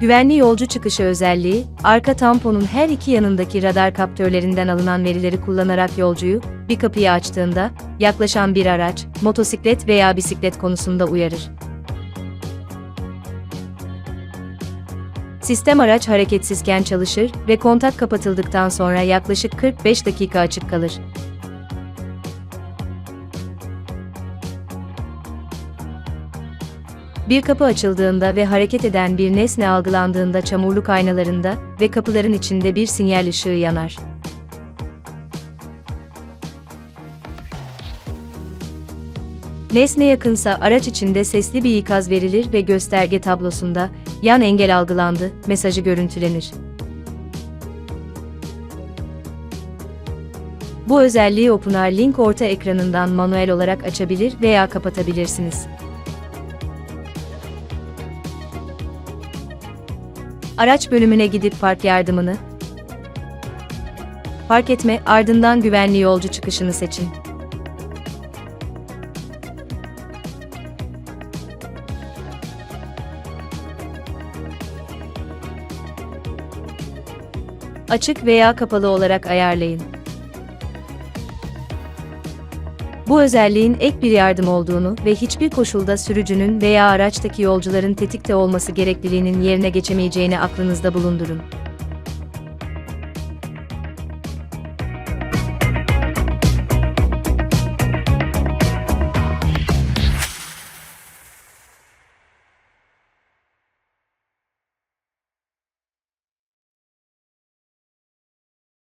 Güvenli yolcu çıkışı özelliği, arka tamponun her iki yanındaki radar kaptörlerinden alınan verileri kullanarak yolcuyu, bir kapıyı açtığında, yaklaşan bir araç, motosiklet veya bisiklet konusunda uyarır. Sistem araç hareketsizken çalışır ve kontak kapatıldıktan sonra yaklaşık 45 dakika açık kalır. Bir kapı açıldığında ve hareket eden bir nesne algılandığında çamurluk aynalarında ve kapıların içinde bir sinyal ışığı yanar. Nesne yakınsa araç içinde sesli bir ikaz verilir ve gösterge tablosunda yan engel algılandı mesajı görüntülenir. Bu özelliği OpenR Link orta ekranından manuel olarak açabilir veya kapatabilirsiniz. Araç bölümüne gidip park yardımını, park etme ardından güvenli yolcu çıkışını seçin. Açık veya kapalı olarak ayarlayın. Bu özelliğin ek bir yardım olduğunu ve hiçbir koşulda sürücünün veya araçtaki yolcuların tetikte olması gerekliliğinin yerine geçemeyeceğini aklınızda bulundurun.